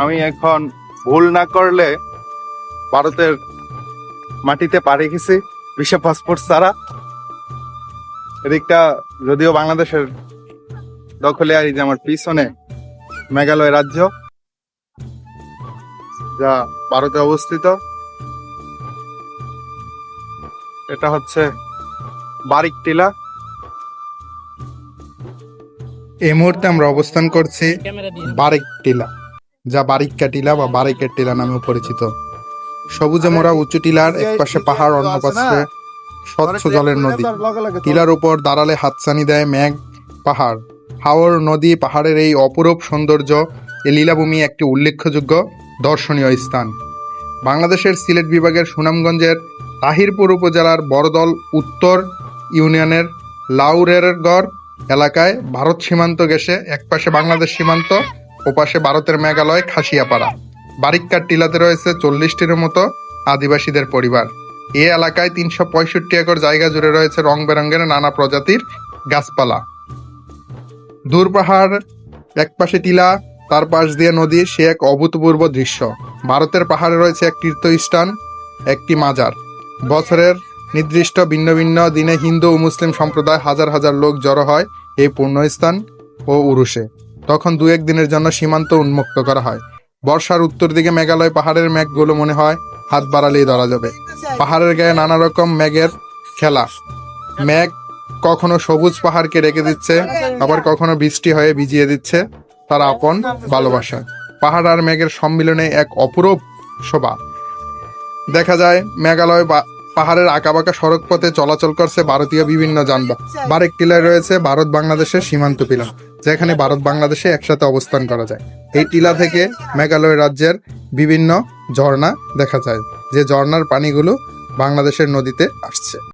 আমি এখন ভুল না করলে ভারতের মাটিতে পাড়ি গেছি বিশ্ব পাসপোর্ট ছাড়া। এদিকটা যদিও বাংলাদেশের দখলে আর এই যে আমার পিছনে মেঘালয় রাজ্য যা ভারতে অবস্থিত। এটা হচ্ছে বারিক টিলা এই মুহূর্তে আমরা অবস্থান করছি বারিক টিলা যা বারিক্কা টিলা বা বারিকের টিলা নামেও পরিচিত। সবুজে মোড়া উঁচু টিলার এক পাশে পাহাড় অন্য পাশে স্বচ্ছ জলের নদী। টিলার উপর দাঁড়ালে হাতছানি দেয় মেঘ পাহাড়। হাওর নদী পাহাড়ের এই অপরূপ সৌন্দর্য এ লীলাভূমি একটি উল্লেখযোগ্য দর্শনীয় স্থান। বাংলাদেশের সিলেট বিভাগের সুনামগঞ্জের তাহিরপুর উপজেলার বড়দল উত্তর ইউনিয়নের লাউরেরগড় এলাকায় ভারত সীমান্ত গেছে একপাশে বাংলাদেশ সীমান্ত ওপাশে ভারতের মেঘালয়, খাসিয়াপাড়া। বারিক্কার টিলাতে রয়েছে চল্লিশটির মতো আদিবাসীদের পরিবার। এ এলাকায় তিনশো পঁয়ষট্টি একর জায়গা জুড়ে রয়েছে রং বেরঙের নানা প্রজাতির গাছপালা। দূর পাহাড়, এক পাশে টিলা, তার পাশ দিয়ে নদী, সে এক অভূতপূর্ব দৃশ্য। ভারতের পাহাড়ে রয়েছে এক তীর্থস্থান, একটি মাজার। বছরের নির্দিষ্ট ভিন্ন ভিন্ন দিনে হিন্দু ও মুসলিম সম্প্রদায় হাজার হাজার লোক জড়ো হয় এই পুণ্যস্থান ও উরুষে। তখন দু এক দিনের জন্য সীমান্ত উন্মুক্ত করা হয়। বর্ষার উত্তর দিকে মেঘালয় পাহাড়ের মেঘগুলো মনে হয় হাত বাড়ালেই ধরা যাবে। পাহাড়ের গায়ে নানা রকম মেঘের খেলা। মেঘ কখনো সবুজ পাহাড়কে রেখে দিচ্ছে, আবার কখনো বৃষ্টি হয়ে ভিজিয়ে দিচ্ছে তার আপন ভালোবাসা। পাহাড় আর মেঘের সম্মিলনে এক অপরূপ শোভা। দেখা যায়, মেঘালয় পাহাড়ের আঁকাবাঁকা সড়ক পথে চলাচল করছে ভারতীয় বিভিন্ন যানবাহন। বারেক টিলায় রয়েছে ভারত বাংলাদেশের সীমান্ত পিলার। যেখানে ভারত বাংলাদেশে একসাথে অবস্থান করা যায়। এই টিলা থেকে মেঘালয় রাজ্যের বিভিন্ন ঝর্ণা দেখা যায়, যে ঝর্ণার পানিগুলো বাংলাদেশের নদীতে আসছে।